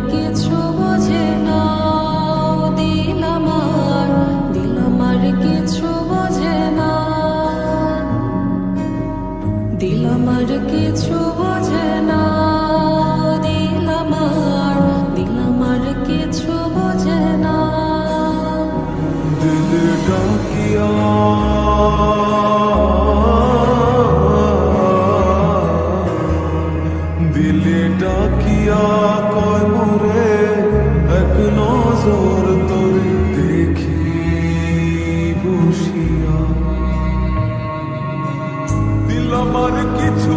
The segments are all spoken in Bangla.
কিছু বোঝে না। নজর তোরে দেখি বসিয়া। দিল আমার কিছু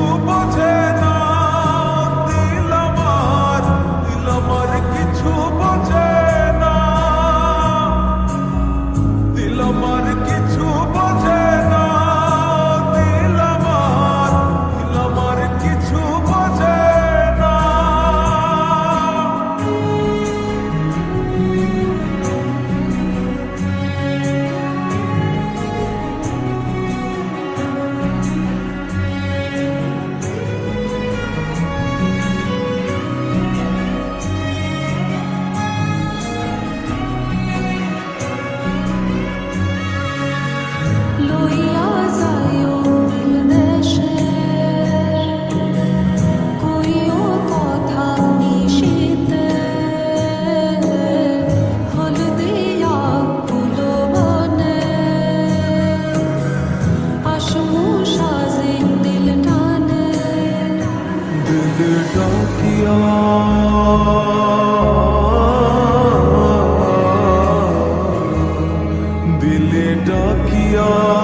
बेटा दिल डाकिया।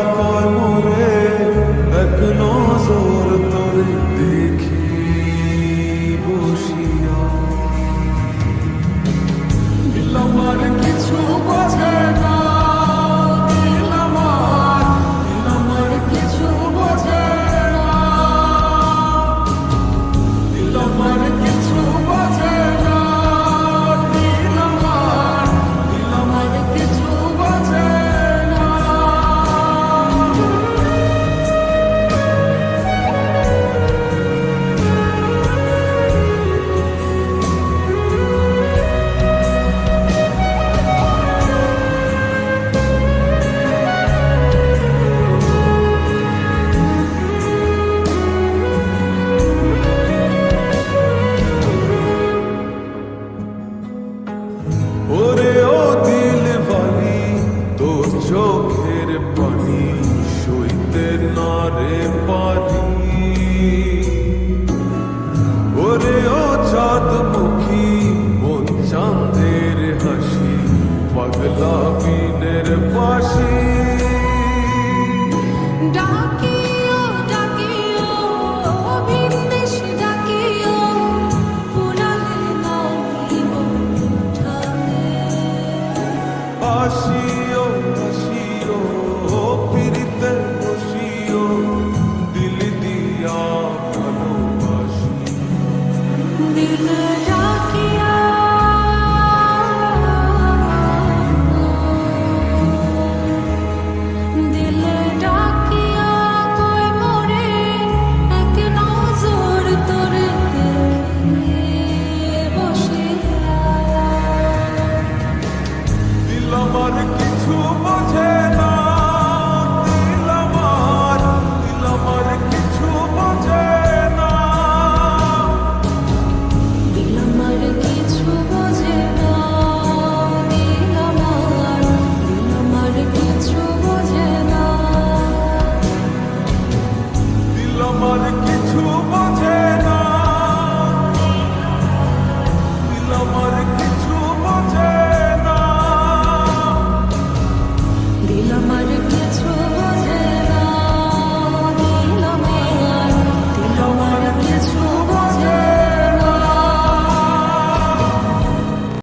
রে পারি। ওরে ও চাঁদ মুখী মন চাঁদের পাশে।